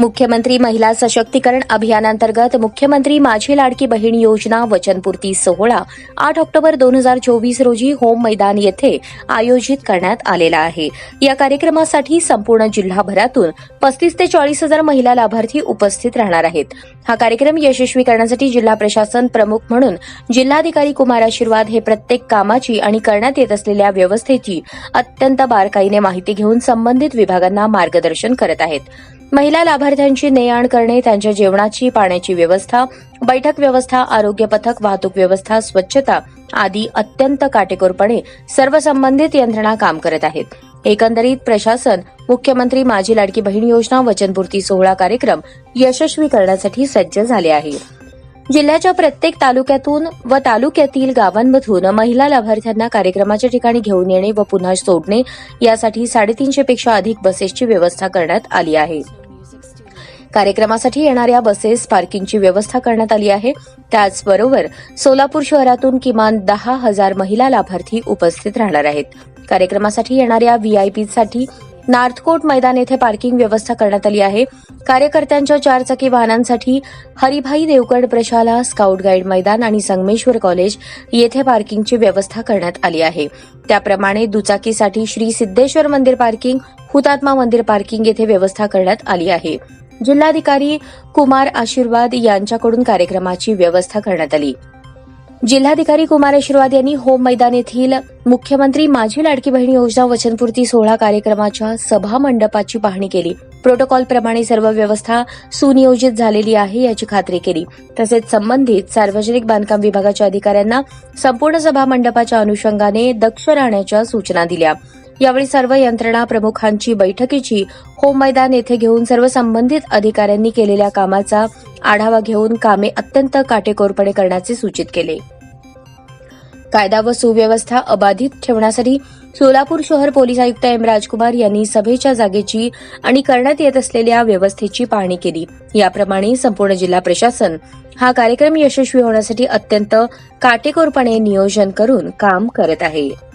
मुख्यमंत्री महिला सशक्तीकरण अभियानांतर्गत मुख्यमंत्री माझी लाडकी बहीण योजना वचनपूर्ती सोहळा आठ ऑक्टोबर दोन हजार चोवीस रोजी होम मैदान येथे आयोजित करण्यात आलेला आहे. या कार्यक्रमासाठी संपूर्ण जिल्हाभरातून पस्तीस ते चाळीस हजार महिला लाभार्थी उपस्थित राहणार आहेत. हा कार्यक्रम यशस्वी करण्यासाठी जिल्हा प्रशासन प्रमुख म्हणून जिल्हाधिकारी कुमार आशीर्वाद हे प्रत्येक कामाची आणि करण्यात येत असलेल्या व्यवस्थेची अत्यंत बारकाईने माहिती घेऊन संबंधित विभागांना मार्गदर्शन करत आहेत. महिला लाभार्थ्यांची ने आण करणे त्यांच्या जेवणाची पाण्याची व्यवस्था बैठक व्यवस्था आरोग्य पथक वाहतूक व्यवस्था स्वच्छता आदी अत्यंत काटेकोरपणे सर्व संबंधित यंत्रणा काम करत आहेत. एकंदरीत प्रशासन मुख्यमंत्री माझी लाडकी बहीण योजना वचनपूर्ती सोहळा कार्यक्रम यशस्वी करण्यासाठी सज्ज झाले आहे. जिल्ह्याच्या प्रत्येक तालुक्यातून व तालुक्यातील गावांमधून महिला लाभार्थ्यांना कार्यक्रमाच्या ठिकाणी घेऊन येणे व पुन्हा सोडणे यासाठी साडेतीनशे पेक्षा अधिक बसेसची व्यवस्था करण्यात आली आहे. कार्यक्रमासाठी येणाऱ्या बसेस पार्किंगची व्यवस्था करण्यात आली आहे. त्याचबरोबर सोलापूर शहरातून किमान दहा हजार महिला लाभार्थी उपस्थित राहणार आहेत. कार्यक्रमासाठी येणाऱ्या व्हीआयपीसाठी नार्थकोट मैदान येथे पार्किंग व्यवस्था करण्यात आली आहे. कार्यकर्त्यांच्या चारचाकी वाहनांसाठी हरिभाई देवगड प्रशाला स्काउट गाईड मैदान आणि संगमेश्वर कॉलेज येथे पार्किंगची व्यवस्था करण्यात आली आहे. त्याप्रमाणे दुचाकीसाठी श्री सिद्धेश्वर मंदिर पार्किंग हुतात्मा मंदिर पार्किंग येथे व्यवस्था करण्यात आली आहे. जिल्हाधिकारी कुमार आशीर्वाद यांच्याकडून कार्यक्रमाची व्यवस्था करण्यात आली. जिल्हाधिकारी कुमार आशीर्वाद यांनी होम मैदान येथील मुख्यमंत्री माझी लाडकी बहीण योजना वचनपूर्ती सोहळा कार्यक्रमाच्या सभा मंडपाची पाहणी केली. प्रोटोकॉल प्रमाणे सर्व व्यवस्था सुनियोजित झालेली आहे याची खात्री केली. तसेच संबंधित सार्वजनिक बांधकाम विभागाच्या अधिकाऱ्यांना संपूर्ण सभा मंडपाच्या अनुषंगाने दक्ष राहण्याच्या सूचना दिल्या. यावेळी सर्व यंत्रणा प्रमुखांची बैठकीची होम मैदान येथे घेऊन सर्व संबंधित अधिकाऱ्यांनी केलेल्या कामाचा आढावा घेऊन कामे अत्यंत काटेकोरपणे करण्याचे सूचित केले. कायदा व सुव्यवस्था अबाधित ठेवण्यासाठी सोलापूर शहर पोलीस आयुक्त एम राजकुमार यांनी सभेच्या जागेची आणि करण्यात येत असलेल्या व्यवस्थेची पाहणी केली. याप्रमाणे संपूर्ण जिल्हा प्रशासन हा कार्यक्रम यशस्वी होण्यासाठी अत्यंत काटेकोरपणे नियोजन करून काम करत आहे.